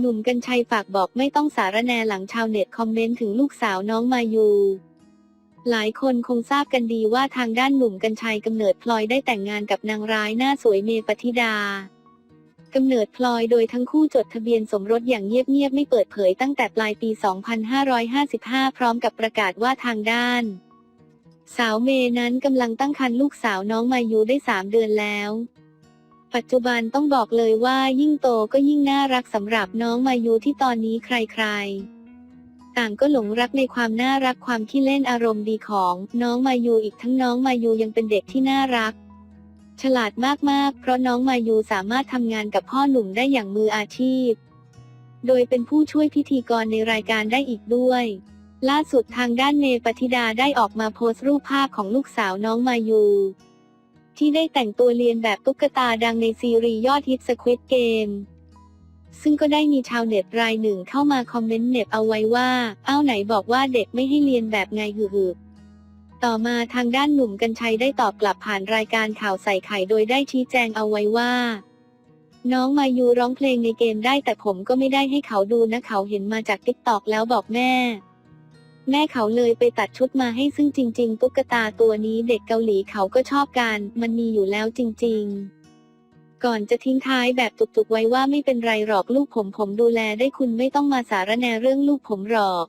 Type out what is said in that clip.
หนุ่มกัญชัยฝากบอกไม่ต้องสารแนหลังชาวเน็ตคอมเมนต์ถึงลูกสาวน้องมายู หลายคนคงทราบกันดีว่าทางด้านหนุ่มกัญชัยกำเนิดพลอยได้แต่งงานกับนางร้ายหน้าสวยเมปฏิดากำเนิดพลอยโดยทั้งคู่จดทะเบียนสมรสอย่างเงียบๆไม่เปิดเผยตั้งแต่ปลายปี 2555 พร้อมกับประกาศว่าทางด้าน สาวเมย์นั้นกำลังตั้งครรภ์ลูกสาวน้องมายูได้ 3 เดือนแล้ว ปัจจุบันต้องบอกเลยว่ายิ่งโตก็ยิ่งน่ารักสำหรับน้องมายูที่ตอนนี้ใครๆ ต่างก็หลงรักในความน่ารักความขี้เล่นอารมณ์ดีของน้องมายูอีกทั้งน้องมายูยังเป็นเด็กที่น่ารัก ฉลาดมากๆ เพราะน้องมายูสามารถทำงานกับพ่อหนุ่มได้อย่างมืออาชีพ โดยเป็นผู้ช่วยพิธีกรในรายการได้อีกด้วยล่าสุดทางด้านเมปฏิดาได้ออกมาโพสต์รูปภาพของลูกสาวน้องมายู ที่ได้แต่งตัวเรียนแบบตุ๊กตาดังในซีรีส์ยอดฮิตสควิตเกมซึ่งก็ได้มีชาวเน็ตรายหนึ่งเข้ามาคอมเมนต์เน็บเอาไว้ว่า เอ้าไหนบอกว่าเด็กไม่ให้เรียนแบบไงหือต่อมาทางด้านหนุ่มกัญชัยได้ตอบกลับผ่านรายการข่าวใส่ไข่โดยได้ชี้แจงเอาไว้ว่า น้องมายูร้องเพลงในเกมได้แต่ผมก็ไม่ได้ให้เขาดูนะเขาเห็นมาจากติ๊กตอกแล้วบอกแม่ แม่เขาเลยไปตัดชุดมาให้ซึ่งจริง ๆ ตุ๊กตาตัวนี้เด็กเกาหลีเขาก็ชอบกัน มันมีอยู่แล้วจริง ๆ ก่อนจะทิ้งท้ายแบบตุกๆไว้ว่าไม่เป็นไรหรอกลูกผมผมดูแลได้คุณไม่ต้องมาสารแนเรื่องลูกผมหรอก